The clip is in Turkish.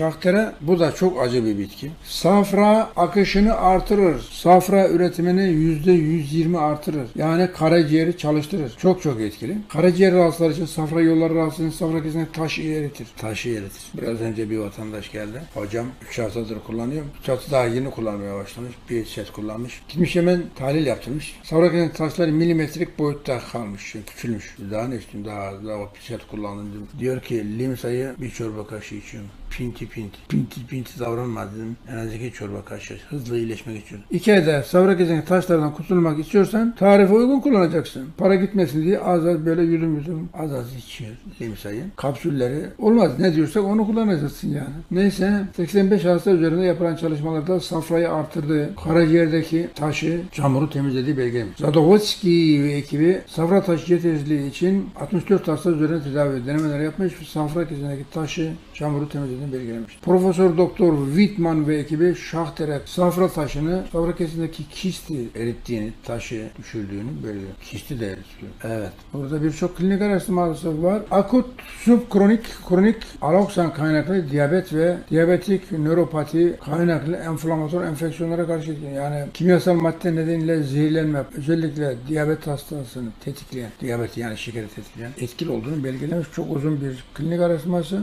şahtere bu da çok acı bir bitki. Safra akışını artırır. Safra üretimini %120 artırır. Yani karaciğeri çalıştırır. Çok çok etkili. Karaciğer rahatsızları için safra yolları rahatsızlığı safra kesinlikle taşı eritir. Taşı eritir. Biraz önce bir vatandaş geldi. Hocam 3 haftadır kullanıyorum. 3 hafta daha yeni kullanmaya başlamış. Bir set kullanmış. Gitmiş hemen tahlil yaptırmış. Safra kesinlikle taşları milimetrik boyutta kalmış. Küçülmüş. Daha ne istiyorsun? Daha, daha bir set kullandım. Diyor ki limsayı bir çorba kaşığı içiyorum. Pinti pinti. Pinti pinti davranma dedim. En az iki çorba kaşığı. Hızlı iyileşmek için. İki ayda savra kesinlikle taşlardan kurtulmak istiyorsan tarife uygun kullanacaksın. Para gitmesin diye az az böyle yudum yudum az az içiyor limsayı. Kapsülleri olmaz ne diyorsak onu kullanacaksın yani. Neyse 85 hasta üzerinde yapılan çalışmalarda safrayı artırdığı, karaciğerdeki taşı, çamuru temizlediği belgelenmiş. Zadovotsky ve ekibi safra taşı yetersizliği için 64 hasta üzerinde tedavi denemeler yapmış ve safra kesindeki taşı, çamuru temizlediğini belgelemiş. Profesör Doktor Whitman ve ekibi şahterek safra taşını safra kesindeki kisti erittiğini, taşı düşürdüğünü belirliyor. Kisti de eritiyor. Evet. Burada birçok klinik araştırması var. Akut, subkronik, kronik aloksan kaynaklı diyabet ve diyabetik nöropati kaynaklı enflamatör enfeksiyonlara karşı. Yani kimyasal madde nedeniyle zehirlenme, özellikle diyabet hastasını tetikleyen, diyabeti yani şekeri tetikleyen etkili olduğunu belgelemiş. Çok uzun bir klinik araştırması.